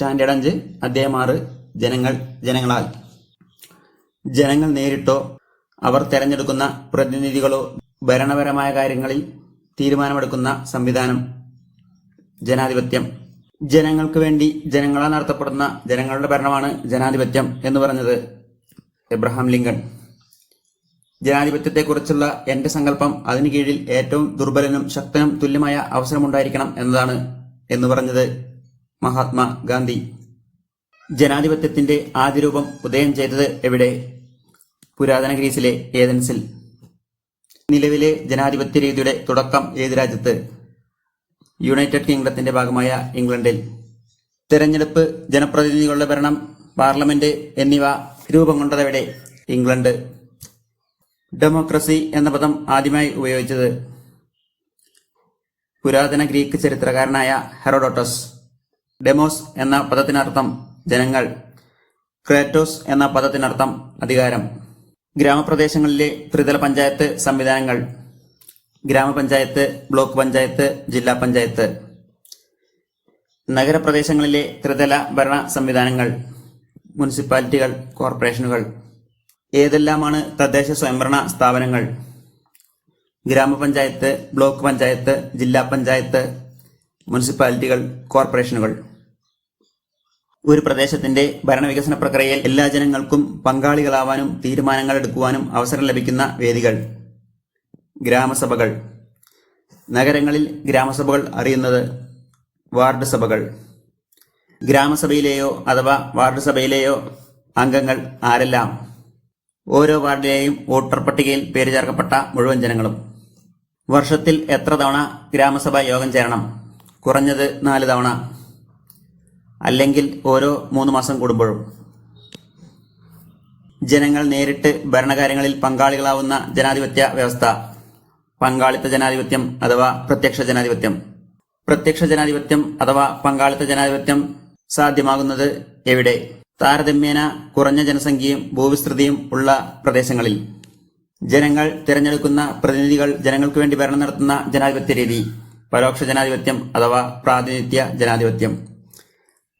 Standard അഞ്ച് അധ്യായം ആറ് ജനങ്ങൾ ജനങ്ങളാൽ. ജനങ്ങൾ നേരിട്ടോ അവർ തെരഞ്ഞെടുക്കുന്ന പ്രതിനിധികളോ ഭരണപരമായ കാര്യങ്ങളിൽ തീരുമാനമെടുക്കുന്ന സംവിധാനം. ജനാധിപത്യം. ജനങ്ങൾക്ക് വേണ്ടി ജനങ്ങളാൽ നടത്തപ്പെടുന്ന ജനങ്ങളുടെ ഭരണമാണ് ജനാധിപത്യം എന്ന് പറഞ്ഞത് എബ്രഹാം ലിങ്കൺ. ജനാധിപത്യത്തെക്കുറിച്ചുള്ള എന്റെ സങ്കല്പം അതിനു കീഴിൽ ഏറ്റവും ദുർബലനും ശക്തനും തുല്യമായ അവസരമുണ്ടായിരിക്കണം എന്നതാണ് എന്ന് പറഞ്ഞത് മഹാത്മാ ഗാന്ധി. ജനാധിപത്യത്തിന്റെ ആദ്യ രൂപം ഉദയം ചെയ്തത് എവിടെ? പുരാതന ഗ്രീസിലെ ഏതൻസിൽ. നിലവിലെ ജനാധിപത്യ രീതിയുടെ തുടക്കം ഏത് രാജ്യത്ത്? യുണൈറ്റഡ് കിങ്ഡത്തിന്റെ ഭാഗമായ ഇംഗ്ലണ്ടിൽ. തെരഞ്ഞെടുപ്പ് ജനപ്രതിനിധികളുടെ ഭരണം പാർലമെന്റ് എന്നിവ രൂപം കൊണ്ടതെവിടെ ഇംഗ്ലണ്ട്. ഡെമോക്രസി എന്ന പദം ആദ്യമായി ഉപയോഗിച്ചത് പുരാതന ഗ്രീക്ക് ചരിത്രകാരനായ ഹെറോഡോട്ടസ്. ഡെമോസ് എന്ന പദത്തിനർത്ഥം ജനങ്ങൾ ക്രേറ്റോസ് എന്ന പദത്തിനർത്ഥം അധികാരം. ഗ്രാമപ്രദേശങ്ങളിലെ ത്രിതല പഞ്ചായത്ത് സംവിധാനങ്ങൾ ഗ്രാമപഞ്ചായത്ത് ബ്ലോക്ക് പഞ്ചായത്ത് ജില്ലാ പഞ്ചായത്ത്. നഗരപ്രദേശങ്ങളിലെ ത്രിതല ഭരണ സംവിധാനങ്ങൾ മുനിസിപ്പാലിറ്റികൾ കോർപ്പറേഷനുകൾ. ഏതെല്ലാമാണ് തദ്ദേശ സ്വയംഭരണ സ്ഥാപനങ്ങൾ? ഗ്രാമപഞ്ചായത്ത് ബ്ലോക്ക് പഞ്ചായത്ത് ജില്ലാ പഞ്ചായത്ത് മുനിസിപ്പാലിറ്റികൾ കോർപ്പറേഷനുകൾ. ഒരു പ്രദേശത്തിന്റെ ഭരണവികസന പ്രക്രിയയിൽ എല്ലാ ജനങ്ങൾക്കും പങ്കാളികളാവാനും തീരുമാനങ്ങൾ എടുക്കുവാനും അവസരം ലഭിക്കുന്ന വേദികൾ ഗ്രാമസഭകൾ. നഗരങ്ങളിൽ ഗ്രാമസഭകൾ അറിയുന്നത് വാർഡ് സഭകൾ. ഗ്രാമസഭയിലെയോ അഥവാ വാർഡ് സഭയിലെയോ അംഗങ്ങൾ ആരെല്ലാം? ഓരോ വാർഡിലെയും വോട്ടർ പട്ടികയിൽ പേര് ചേർക്കപ്പെട്ട മുഴുവൻ ജനങ്ങളും. വർഷത്തിൽ എത്ര തവണ ഗ്രാമസഭ യോഗം ചേരണം? കുറഞ്ഞത് നാല് തവണ. അല്ലെങ്കിൽ ഓരോ മൂന്ന് മാസം കൂടുമ്പോഴും. ജനങ്ങൾ നേരിട്ട് ഭരണകാര്യങ്ങളിൽ പങ്കാളികളാവുന്ന ജനാധിപത്യ വ്യവസ്ഥ. പങ്കാളിത്ത ജനാധിപത്യം അഥവാ പ്രത്യക്ഷ ജനാധിപത്യം. പ്രത്യക്ഷ ജനാധിപത്യം അഥവാ പങ്കാളിത്ത ജനാധിപത്യം സാധ്യമാകുന്നത് എവിടെ? താരതമ്യേന കുറഞ്ഞ ജനസംഖ്യയും ഭൂവിസ്തൃതിയും ഉള്ള പ്രദേശങ്ങളിൽ. ജനങ്ങൾ തിരഞ്ഞെടുക്കുന്ന പ്രതിനിധികൾ ജനങ്ങൾക്ക് വേണ്ടി ഭരണം നടത്തുന്ന ജനാധിപത്യ രീതി. പരോക്ഷ ജനാധിപത്യം അഥവാ പ്രാതിനിധ്യ ജനാധിപത്യം.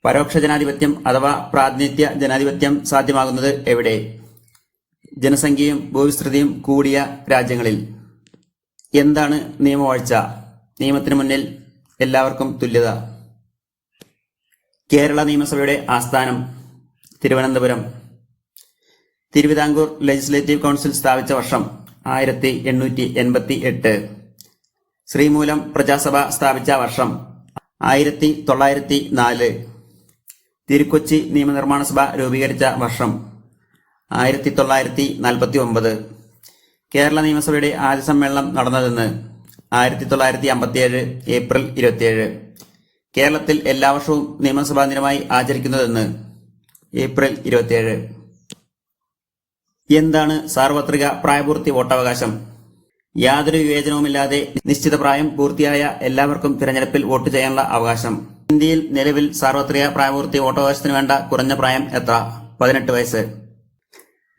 പരോക്ഷ ജനാധിപത്യം അഥവാ പ്രാതിനിധ്യ ജനാധിപത്യം സാധ്യമാകുന്നത് എവിടെ? ജനസംഖ്യയും ഭൂവിസ്തൃതിയും കൂടിയ രാജ്യങ്ങളിൽ. എന്താണ് നിയമവാഴ്ച? നിയമത്തിന് മുന്നിൽ എല്ലാവർക്കും തുല്യത. കേരള നിയമസഭയുടെ ആസ്ഥാനം തിരുവനന്തപുരം. തിരുവിതാംകൂർ ലെജിസ്ലേറ്റീവ് കൗൺസിൽ സ്ഥാപിച്ച വർഷം ആയിരത്തി എണ്ണൂറ്റി എൺപത്തി എട്ട് ശ്രീമൂലം പ്രജാസഭ സ്ഥാപിച്ച വർഷം ആയിരത്തി തൊള്ളായിരത്തി നാല് തിരുക്കൊച്ചി നിയമനിർമ്മാണ സഭ രൂപീകരിച്ച വർഷം ആയിരത്തി തൊള്ളായിരത്തി നാൽപ്പത്തി ഒമ്പത് കേരള നിയമസഭയുടെ ആദ്യ സമ്മേളനം നടന്നതെന്ന് ആയിരത്തി തൊള്ളായിരത്തി അമ്പത്തിയേഴ് ഏപ്രിൽ ഇരുപത്തിയേഴ്. കേരളത്തിൽ എല്ലാ വർഷവും നിയമസഭാ ദിനമായി ആചരിക്കുന്നതെന്ന് ഏപ്രിൽ ഇരുപത്തിയേഴ്. എന്താണ് സാർവത്രിക പ്രായപൂർത്തി വോട്ടവകാശം? യാതൊരു വിവേചനവുമില്ലാതെ നിശ്ചിത പ്രായം പൂർത്തിയായ എല്ലാവർക്കും തിരഞ്ഞെടുപ്പിൽ വോട്ട് ചെയ്യാനുള്ള അവകാശം. ഇന്ത്യയിൽ നിലവിൽ സാർവത്രിക പ്രായപൂർത്തി വോട്ടവകാശത്തിന് വേണ്ട കുറഞ്ഞ പ്രായം എത്ര? പതിനെട്ട് വയസ്സ്.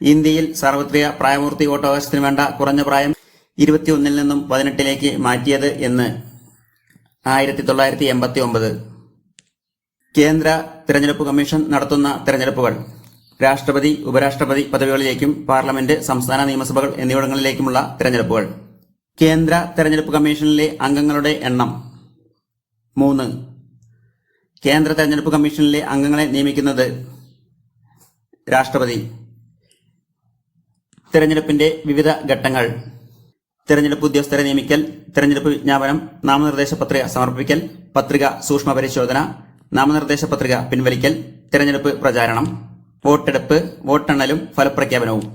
ഇന്ത്യയിൽ സാർവത്രിക പ്രായപൂർത്തി വോട്ടവകാശത്തിന് വേണ്ട കുറഞ്ഞ പ്രായം ഇരുപത്തിയൊന്നിൽ നിന്നും പതിനെട്ടിലേക്ക് മാറ്റിയത് എന്ന്. ആയിരത്തി തൊള്ളായിരത്തി എൺപത്തി ഒമ്പത് കേന്ദ്ര തിരഞ്ഞെടുപ്പ് കമ്മീഷൻ നടത്തുന്ന തിരഞ്ഞെടുപ്പുകൾ. രാഷ്ട്രപതി ഉപരാഷ്ട്രപതി പദവികളിലേക്കും പാർലമെന്റ് സംസ്ഥാന നിയമസഭകൾ എന്നിവിടങ്ങളിലേക്കുമുള്ള തിരഞ്ഞെടുപ്പുകൾ. കേന്ദ്ര തെരഞ്ഞെടുപ്പ് കമ്മീഷനിലെ അംഗങ്ങളുടെ എണ്ണം. മൂന്ന്. കേന്ദ്ര തെരഞ്ഞെടുപ്പ് കമ്മീഷനിലെ അംഗങ്ങളെ നിയമിക്കുന്നത് രാഷ്ട്രപതി. തെരഞ്ഞെടുപ്പിന്റെ വിവിധ ഘട്ടങ്ങൾ. തെരഞ്ഞെടുപ്പ് ഉദ്യോഗസ്ഥരെ നിയമിക്കൽ തെരഞ്ഞെടുപ്പ് വിജ്ഞാപനം നാമനിർദ്ദേശ പത്രിക സമർപ്പിക്കൽ പത്രിക സൂക്ഷ്മ പരിശോധന നാമനിർദ്ദേശ പത്രിക പിൻവലിക്കൽ തെരഞ്ഞെടുപ്പ് പ്രചാരണം വോട്ടെടുപ്പ് വോട്ടെണ്ണലും ഫലപ്രഖ്യാപനവും.